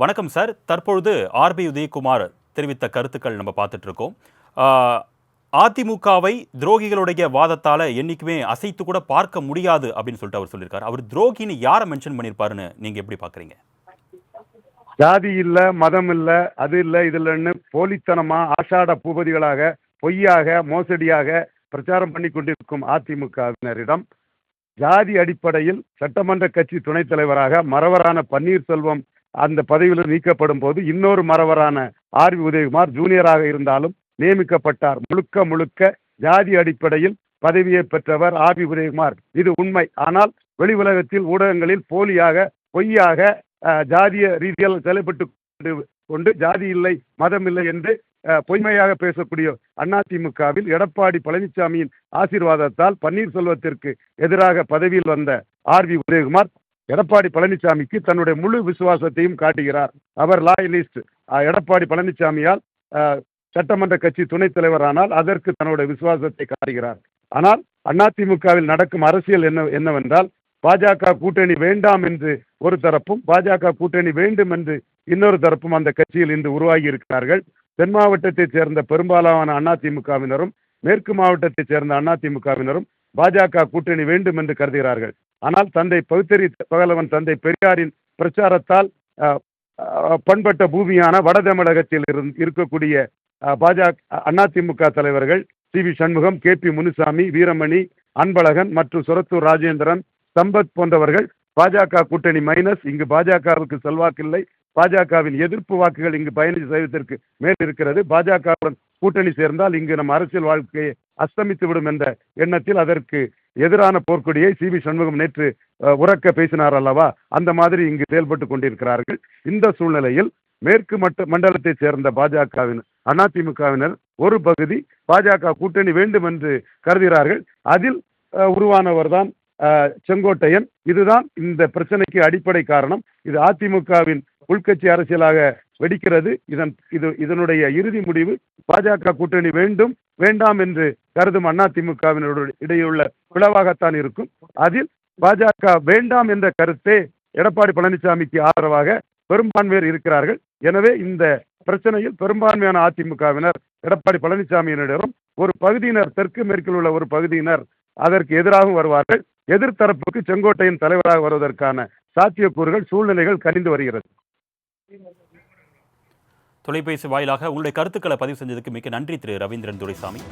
வணக்கம் சார். தற்பொழுது ஆர்பி உதயகுமார் தெரிவித்த கருத்துக்கள் நம்ம பார்த்துட்டு இருக்கோம் அதிமுகவை துரோகிகளுடைய வாதத்தால் என்றைக்குமே அசைத்து கூட பார்க்க முடியாது அப்படின்னு சொல்லிட்டு அவர் சொல்லியிருக்காரு. அவர் துரோகின்னு யாரை மென்ஷன் பண்ணியிருப்பாருன்னு நீங்கள் எப்படி பார்க்குறீங்க? ஜாதி இல்லை மதம் இல்லை அது இல்லை இது இல்லைன்னு போலித்தனமாக ஆஷாட பூபதிகளாக பொய்யாக மோசடியாக பிரச்சாரம் பண்ணி கொண்டிருக்கும் அதிமுகவினரிடம் ஜாதி அடிப்படையில் சட்டமன்ற கட்சி துணைத் தலைவராக மறவரான பன்னீர்செல்வம் அந்த பதவியில் நீக்கப்படும் போது இன்னொரு மறவரான ஆர் வி உதயகுமார் ஜூனியராக இருந்தாலும் நியமிக்கப்பட்டார். முழுக்க முழுக்க ஜாதி அடிப்படையில் பதவியை பெற்றவர் ஆர் வி உதயகுமார். இது உண்மை. ஆனால் வெளி உலகத்தில் ஊடகங்களில் போலியாக பொய்யாக ஜாதிய ரீதியில் செயல்பட்டு கொண்டு கொண்டு ஜாதி இல்லை மதம் இல்லை என்று பொய்மையாக பேசக்கூடிய அதிமுகவில் எடப்பாடி பழனிசாமியின் ஆசீர்வாதத்தால் பன்னீர்செல்வத்திற்கு எதிராக பதவியில் வந்த ஆர் வி உதயகுமார் எடப்பாடி பழனிசாமிக்கு தன்னுடைய முழு விசுவாசத்தையும் காட்டுகிறார். அவர் லாயலிஸ்ட். எடப்பாடி பழனிசாமியால் சட்டமன்ற கட்சி துணைத் தலைவரானால் அதற்கு தன்னுடைய விசுவாசத்தை காட்டுகிறார். ஆனால் அதிமுகவில் நடக்கும் அரசியல் என்ன என்னவென்றால் பாஜக கூட்டணி வேண்டாம் என்று ஒரு தரப்பும் பாஜக கூட்டணி வேண்டும் என்று இன்னொரு தரப்பும் அந்த கட்சியில் இன்று உருவாகி இருக்கிறார்கள். தென் மாவட்டத்தைச் சேர்ந்த பெரும்பாலான அதிமுகவினரும் மேற்கு மாவட்டத்தைச் சேர்ந்த அதிமுகவினரும் பாஜக கூட்டணி வேண்டும் என்று கருதுகிறார்கள். ஆனால் தந்தை பகுத்தறி பகலவன் தந்தை பெரியாரின் பிரச்சாரத்தால் பண்பட்ட பூமியான வட தமிழகத்தில் இருந் இருக்கக்கூடிய பாஜக அதிமுக தலைவர்கள் C. V. Shanmugam K. P. Munusamy Veeramani Anbazhagan மற்றும் சுரத்தூர் ராஜேந்திரன் சம்பத் போன்றவர்கள் பாஜக கூட்டணி மைனஸ் இங்கு பாஜகவுக்கு செல்வாக்கில்லை. பாஜகவின் எதிர்ப்பு வாக்குகள் இங்கு பதினஞ்சு சதவீதத்திற்கு மேல் இருக்கிறது. பாஜகவுடன் கூட்டணி சேர்ந்தால் இங்கு நம் அரசியல் வாழ்க்கையை அஸ்தமித்து விடும் என்ற எண்ணத்தில் அதற்கு எதிரான போர்க்கொடியை சி வி சண்முகம் நேற்று உறக்க பேசினார் அல்லவா? அந்த மாதிரி இங்கு செயல்பட்டு கொண்டிருக்கிறார்கள். இந்த சூழ்நிலையில் மேற்கு மட்ட மண்டலத்தைச் சேர்ந்த பாஜகவின் அதிமுகவினர் ஒரு பகுதி பாஜக கூட்டணி வேண்டும் என்று கருதுகிறார்கள். அதில் உருவானவர்தான் உருவானவர் தான் செங்கோட்டையன். இதுதான் இந்த பிரச்சனைக்கு அடிப்படை காரணம். இது அதிமுகவின் உள்கட்சி அரசியலாக வெடிக்கிறது. இதன் இது இதனுடைய இறுதி முடிவு பாஜக கூட்டணி வேண்டும் வேண்டாம் என்று கருதும் அதிமுகவினருடைய இடையுள்ள பிளவாகத்தான் இருக்கும். அதில் பாஜக வேண்டாம் என்ற கருத்தே எடப்பாடி பழனிசாமிக்கு ஆதரவாக பெரும்பான்மையர் இருக்கிறார்கள். எனவே இந்த பிரச்சனையில் பெரும்பான்மையான அதிமுகவினர் எடப்பாடி பழனிசாமியினரிடம் ஒரு பகுதியினர் தெற்கு மேற்கில் உள்ள ஒரு பகுதியினர் அதற்கு எதிராகவும் வருவார்கள். எதிர்த்தரப்புக்கு செங்கோட்டையின் தலைவராக வருவதற்கான சாத்தியக்கூறுகள் சூழ்நிலைகள் கனிந்து வருகிறது. தொலைபேசி வாயிலாக உங்களுடைய கருத்துக்களை பதிவு செஞ்சதுக்கு மிக்க நன்றி திரு ரவீந்திரன் துரைசாமி.